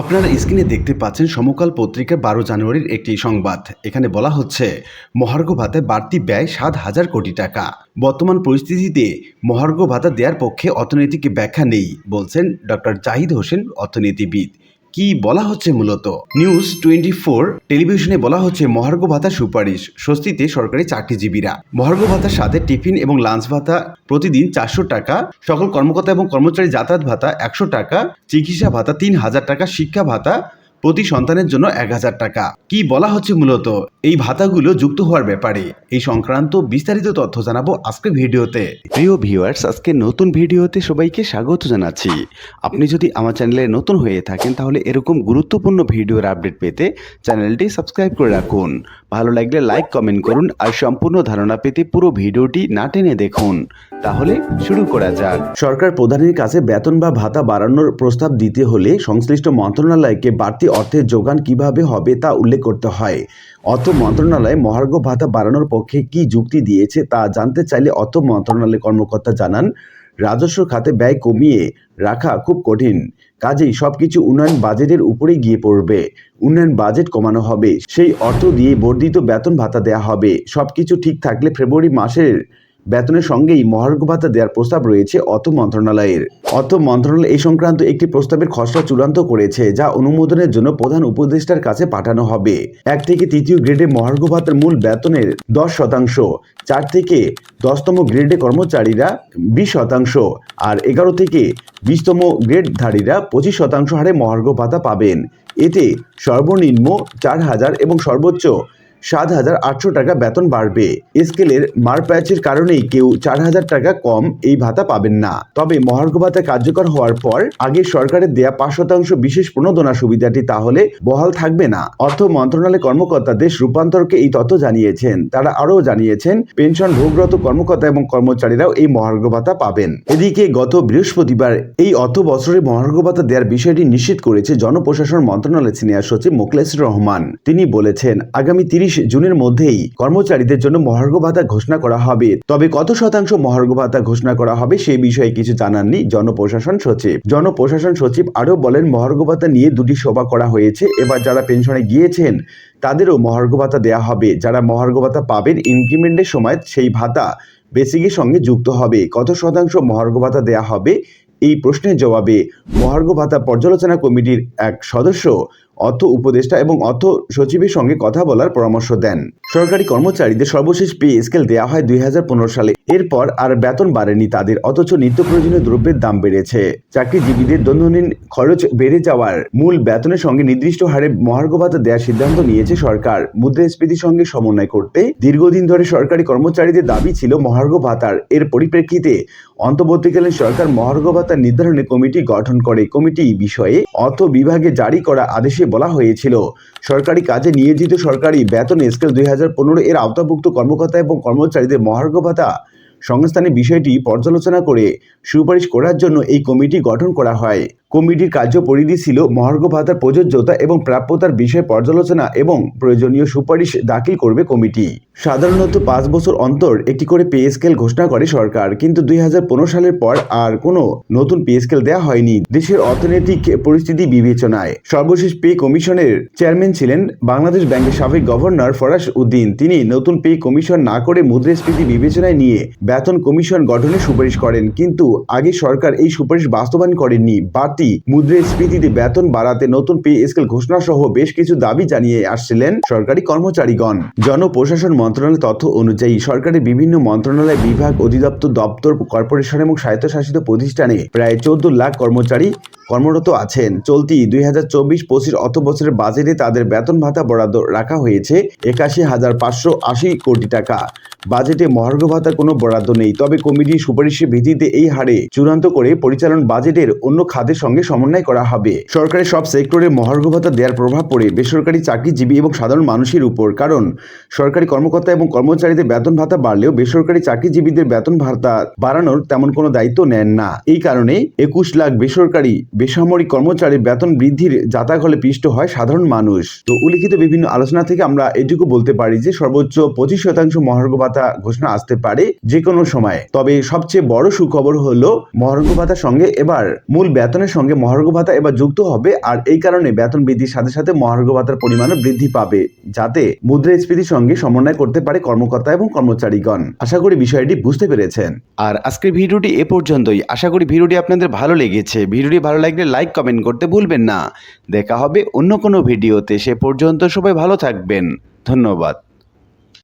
আপনারা স্ক্রিনে দেখতে পাচ্ছেন সমকাল পত্রিকার বারো জানুয়ারির একটি সংবাদ। এখানে বলা হচ্ছে, মহার্ঘ ভাতায় বাড়তি ব্যয় সাত হাজার কোটি টাকা। বর্তমান পরিস্থিতিতে মহার্ঘ ভাতা দেওয়ার পক্ষে অর্থনৈতিক ব্যাখ্যা নেই, বলছেন ডক্টর জাহিদ হোসেন, অর্থনীতিবিদ। কি বলা হচ্ছে মূলত? নিউজ টোয়েন্টি ফোর টেলিভিশনে বলা হচ্ছে মহার্ঘ ভাতা সুপারিশ, স্বস্তিতে সরকারি চাকরিজীবীরা। মহার্ঘ ভাতার সাথে টিফিন এবং লাঞ্চ ভাতা, প্রতিদিন চারশো টাকা, সকল কর্মকর্তা এবং কর্মচারী যাতায়াত ভাতা একশো টাকা, চিকিৎসা ভাতা তিন হাজার টাকা, শিক্ষা ভাতা প্রতি সন্তানের জন্য এক হাজার টাকা। কি বলা হচ্ছে মূলত? এই ভাতাগুলো যুক্ত হওয়ার ব্যাপারে। এই সংক্রান্ত বিস্তারিত তথ্য জানাব আজকে ভিডিওতে। প্রিয় ভিউয়ার্স, আজকে নতুন ভিডিওতে সবাইকে স্বাগত জানাচ্ছি। আপনি যদি আমার চ্যানেলে নতুন হয়ে থাকেন, তাহলে এরকম গুরুত্বপূর্ণ ভিডিওর আপডেট পেতে চ্যানেলটি সাবস্ক্রাইব করে রাখুন। ভালো লাগলে লাইক কমেন্ট করুন আর সম্পূর্ণ ধারণা পেতে পুরো ভিডিওটি না টেনে দেখুন। তাহলে শুরু করা যাক। সরকার প্রধানের কাছে বেতন বা ভাতা বাড়ানোর প্রস্তাব দিতে হলে সংশ্লিষ্ট মন্ত্রণালয়কে বাড়তি অর্থের যোগান কীভাবে হবে তা উল্লেখ করতে হয়। অর্থ মন্ত্রণালয় মহার্ঘ ভাতা বাড়ানোর পক্ষে কি যুক্তি দিয়েছে তা জানতে চাইলে অর্থ মন্ত্রণালয়ের কর্মকর্তা জানান রাজস্ব খাতে ব্যয় কমিয়ে রাখা খুব কঠিন। কাজেই সবকিছু উন্নয়ন বাজেটের উপরেই গিয়ে পড়বে। উন্নয়ন বাজেট কমানো হবে। সেই অর্থ দিয়ে বর্ধিত বেতন ভাতা দেয়া হবে। সবকিছু ঠিক থাকলে ফেব্রুয়ারি মাসের বেতনের সঙ্গেই মহার্ঘ ভাতা দেওয়ার প্রস্তাব রয়েছে অর্থ মন্ত্রণালয়ের। অর্থ মন্ত্রণালয় এই সংক্রান্ত একটি প্রস্তাবের খসড়া চূড়ান্ত করেছে, যা অনুমোদনের জন্য প্রধান উপদেষ্টার কাছে পাঠানো হবে। এক থেকে তৃতীয় গ্রেডে মহার্ঘ ভাতার মূল বেতনের দশ শতাংশ, চার থেকে দশতম গ্রেডে কর্মচারীরা বিশ শতাংশ, আর এগারো থেকে বিশতম গ্রেডধারীরা পঁচিশ শতাংশ হারে মহার্ঘ ভাতা পাবেন। এতে সর্বনিম্ন চার হাজার এবং সর্বোচ্চ সাত হাজার আটশো টাকা বেতন বাড়বে। স্কেলের মারপ্যাচের কারণেই কেউ চার হাজার টাকা কম এই ভাতা পাবেন না। তবে মহার্ঘ ভাতা কার্যকর হওয়ার পর আগে সরকারের দেয়া পাঁচ শতাংশ বিশেষ প্রণোদনা সুবিধাটি তাহলে বহাল থাকবে না। অর্থ মন্ত্রণালয়ের কর্মকর্তা দেশ রূপান্তরকে এই তথ্য জানিয়েছেন। তারা আরও জানিয়েছেন পেনশন ভোগরত কর্মকর্তা এবং কর্মচারীরাও এই মহার্ঘ ভাতা পাবেন। এদিকে গত বৃহস্পতিবার এই অর্থ বছরে মহার্ঘ ভাতা দেওয়ার বিষয়টি নিশ্চিত করেছে জনপ্রশাসন মন্ত্রণালয়ের সিনিয়র সচিব মোকলেস রহমান। তিনি বলেছেন, আগামী তিরিশ জুনের মধ্যেই কর্মচারীদের জন্য মহার্ঘ ভাতা ঘোষণা করা হবে। তবে কত শতাংশ মহার্ঘ ভাতা ঘোষণা করা হবে সে বিষয়ে কিছু জানাননি জনপ্রশাসন সচিব। জনপ্রশাসন সচিব আরও বলেন, মহার্ঘ ভাতা নিয়ে দুটি সভা করা হয়েছে। এবার যারা পেনশনে গিয়েছেন, তাদেরও মহার্ঘ ভাতা দেয়া হবে। যারা মহার্ঘ ভাতা পাবেন ইনক্রিমেন্টের সময় সেই ভাতা বেসিকের সঙ্গে যুক্ত হবে। কত শতাংশ মহার্ঘ ভাতা দেয়া হবে? এই প্রশ্নের জবাবে মহার্ঘ ভাতা পর্যালোচনা কমিটির এক সদস্য অর্থ উপদেষ্টা এবং অর্থ সচিবের সঙ্গে কথা বলার পরামর্শ দেন। সরকারি কর্মচারীদের সর্বশেষ পে স্কেল দেওয়া হয় দুই হাজার পনেরো সালে। এরপর আর বেতন বাড়েনি তাদের, অথচ নিত্য প্রয়োজনীয় দ্রব্যের দাম বেড়েছে। চাকরিজীবীদের দৈনন্দিন খরচ বেড়ে যাওয়ার মূল বেতনের সঙ্গে নির্দিষ্ট হারে মহার্ঘ ভাতা দেওয়ার সিদ্ধান্ত নিয়েছে সরকার। মুদ্রাস্ফীতির সঙ্গে সমন্বয় করতে দীর্ঘদিন ধরে সরকারি কর্মচারীদের দাবি ছিল মহার্ঘ ভাতার। এর পরিপ্রেক্ষিতে অন্তর্বর্তীকালীন সরকার মহার্ঘ ভাতা নির্ধারণে কমিটি গঠন করে। কমিটি বিষয়ে অর্থ বিভাগে জারি করা আদেশে বলা হয়েছিল। সরকারি কাজে নিয়োজিত সরকারি বেতন স্কেল দুই হাজার পনেরো এর আওতাভুক্ত কর্মকর্তা এবং কর্মচারীদের মহার্ঘ ভাতা সংস্থানের বিষয়টি পর্যালোচনা করে সুপারিশ করার জন্য এই কমিটি গঠন করা হয়। কমিটির কার্যপরিধি ছিল মহার্ঘ ভাতার প্রযোজ্যতা এবং প্রাপ্যতার বিষয় পর্যালোচনা এবং প্রয়োজনীয় সুপারিশ দাখিল করবে কমিটি। সাধারণত পাঁচ বছর অন্তর একটি করে পে স্কেল ঘোষণা করে সরকার, কিন্তু দুই সালের পর আর কোনো নতুন পে স্কেল দেওয়া হয়নি। দেশের অর্থনৈতিক পরিস্থিতি বিবেচনায় সর্বশেষ পে কমিশনের চেয়ারম্যান ছিলেন বাংলাদেশ ব্যাংকের সাবেক গভর্নর ফরাস উদ্দিন। তিনি নতুন পে কমিশন না করে মুদ্রাস্ফীতি বিবেচনায় নিয়ে বেতন কমিশন গঠনের সুপারিশ করেন, কিন্তু আগে সরকার এই সুপারিশ বাস্তবায়ন করেননি। বাড়তি মুদ্রাস্ফীতিতে বেতন বাড়াতে নতুন পে স্কেল ঘোষণা সহ বেশ কিছু দাবি জানিয়ে আসছিলেন সরকারি কর্মচারীগণ। জনপ্রশাসন মন্ত্রণালয়ের তথ্য অনুযায়ী সরকারের বিভিন্ন মন্ত্রণালয় বিভাগ অধিদপ্তর দপ্তর কর্পোরেশন এবং স্বায়ত্তশাসিত প্রতিষ্ঠানে প্রায় চোদ্দ লাখ কর্মচারী কর্মরত আছেন। চলতি দুই হাজার চব্বিশ পঁচিশ অর্থ বছরের বাজেটে তাদের বেতন ভাতা বরাদ্দ রাখা হয়েছে একাশি হাজার পাঁচশো আশি কোটি টাকা। বাজেটে মহার্ঘ ভাতার কোনো বরাদ্দ নেই। তবে কমিটির সুপারিশের ভিত্তিতে এই হারে চূড়ান্ত করে পরিচালন বাজেটের অন্য খাতের সঙ্গে সমন্বয় করা হবে। সরকারের সব সেক্টরে মহার্ঘ ভাতা দেওয়ার প্রভাব পড়ে বেসরকারি চাকরিজীবী এবং সাধারণ মানুষের উপর। কারণ সরকারি কর্মকর্তা এবং কর্মচারীদের বেতন ভাতা বাড়লেও বেসরকারি চাকরিজীবীদের বেতন ভাতা বাড়ানোর তেমন কোনো দায়িত্ব নেন না। এই কারণে একুশ লাখ বেসরকারি বেসামরিক কর্মচারীর বেতন বৃদ্ধির জাতাকলে পিষ্ট হয় সাধারণ মানুষ। তো উল্লিখিত বিভিন্ন আলোচনা থেকে আমরা এটুকু বলতে পারি যে সর্বোচ্চ পঁচিশ শতাংশ মহার্ঘ ভাতা ভাতা ঘোষণা আসতে পারে যে কোনো সময়ে। তবে সবচেয়ে বড় সুখবর হলো মহার্ঘ ভাতার সঙ্গে এবার মূল বেতনের সঙ্গে মহার্ঘ ভাতা এবার যুক্ত হবে আর এই কারণে বেতন বৃদ্ধির সাথে সাথে মহার্ঘ ভাতার পরিমাণও বৃদ্ধি পাবে যাতে মুদ্রাস্ফীতির সঙ্গে সমন্বয় করতে পারে কর্মকর্তা এবং কর্মচারীগণ। আশা করি বিষয়টি বুঝতে পেরেছেন। আর আজকের ভিডিওটি এ পর্যন্তই। আশা করি ভিডিওটি আপনাদের ভালো লেগেছে। ভিডিওটি ভালো লাগলে লাইক, কমেন্ট করতে ভুলবেন না। দেখা হবে অন্য কোনো ভিডিওতে। সে পর্যন্ত সবাই ভালো থাকবেন। ধন্যবাদ।